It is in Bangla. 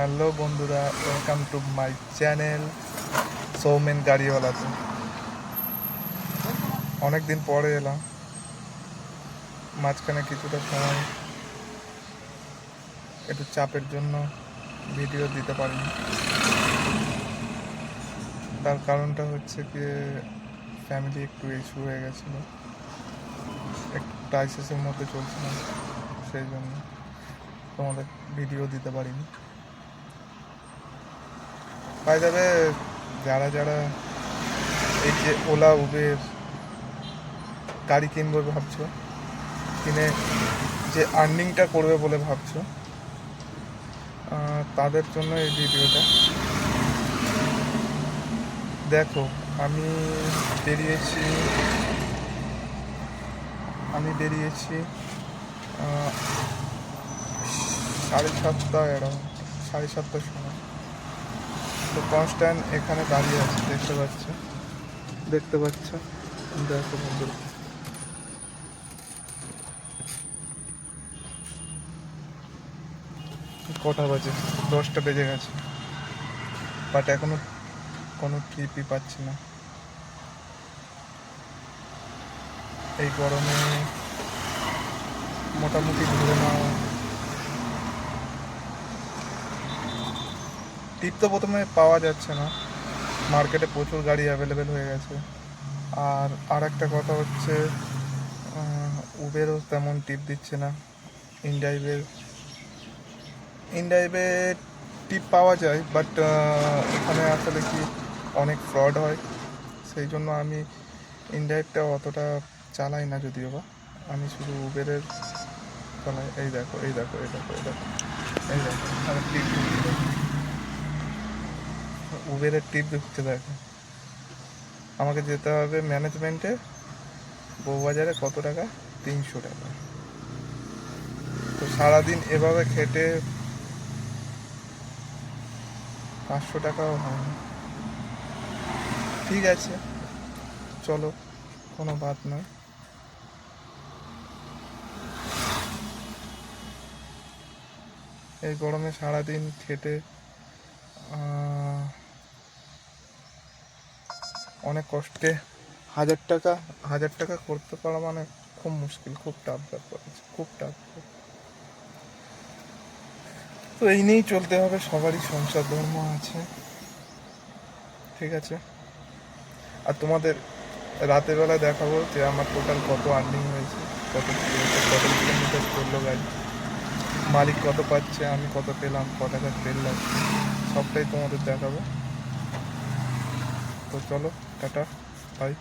হ্যালো বন্ধুরা welcome to my channel Soumen গাড়িওয়ালাতে অনেক দিন পরে এলাম। মাঝখানে কিছুটা সময় একটু চাপের জন্য ভিডিও দিতে পারিনি। তার কারণটা হচ্ছে কি ফ্যামিলি একটু ইস্যু হয়ে গেছিল। একটু ক্রাইসিসের মধ্যে চলছিলাম, সেই জন্য তোমাদের ভিডিও দিতে পারিনি। পাই যাবে যারা যারা এই যে ওলা, উবের গাড়ি কিনবে ভাবছ, কিনে যে আর্নিংটা করবে বলে ভাবছ তাদের জন্য এই ভিডিওটা। দেখো, আমি বেরিয়েছি আমি বেরিয়েছি সাড়ে সাতটা এরকম সাড়ে সাতটার সময়। তো কনস্ট্যান্ট এখানে দাঁড়িয়ে আছে, দেখতে পাচ্ছ? দেখতে পাচ্ছ? দেখো বন্ধুরা। কটা বাজে? দশটা বেজে গেছে। বাট এখনও কোনো ট্রিপই পাচ্ছি না। এই গরমে মোটামুটি ঘুরে নাও। টিপ তো প্রথমে পাওয়া যাচ্ছে না। মার্কেটে প্রচুর গাড়ি অ্যাভেলেবেল হয়ে গেছে। আর আর একটা কথা হচ্ছে উবেরও তেমন টিপ দিচ্ছে না। ইনডাইভের ইনডাইভে টিপ পাওয়া যায় বাট এখানে আসলে কি অনেক ফ্রড হয়? সেই জন্য আমি ইনডাইভটা অতটা চালাই না যদিও বা। আমি শুধু উবেরের চালাই। এই দেখো এই দেখো এই দেখো এই দেখো এই দেখো। টিপ। উবেরের টিপ ঢুকতে দেখো। আমাকে যেতে হবে ম্যানেজমেন্টে বউবাজারে কত টাকা? তিনশো টাকা। তো সারাদিন এভাবে খেটে পাঁচশো টাকাও হয় ঠিক আছে, চলো, কোনো বাদ নয়। এই গরমে সারাদিন খেটে অনেক কষ্টে হাজার টাকা হাজার টাকা করতে পারা মানে খুব মুশকিল, খুব টাফ ব্যাপার, খুব টাফ তো এই নিয়েই চলতে হবে, সবারই সংসার ধর্ম আছে। ঠিক আছে? আর তোমাদের রাতের বেলা দেখাবো যে আমার টোটাল কত আর্নিং হয়েছে, কত কিলোমিটার কত কিলোমিটার চলল গাড়ি। মালিক কত পাচ্ছে, আমি কত পেলাম, ক টাকা লাগছে, সবটাই তোমাদের দেখাবো। তো চলো টাটা বাই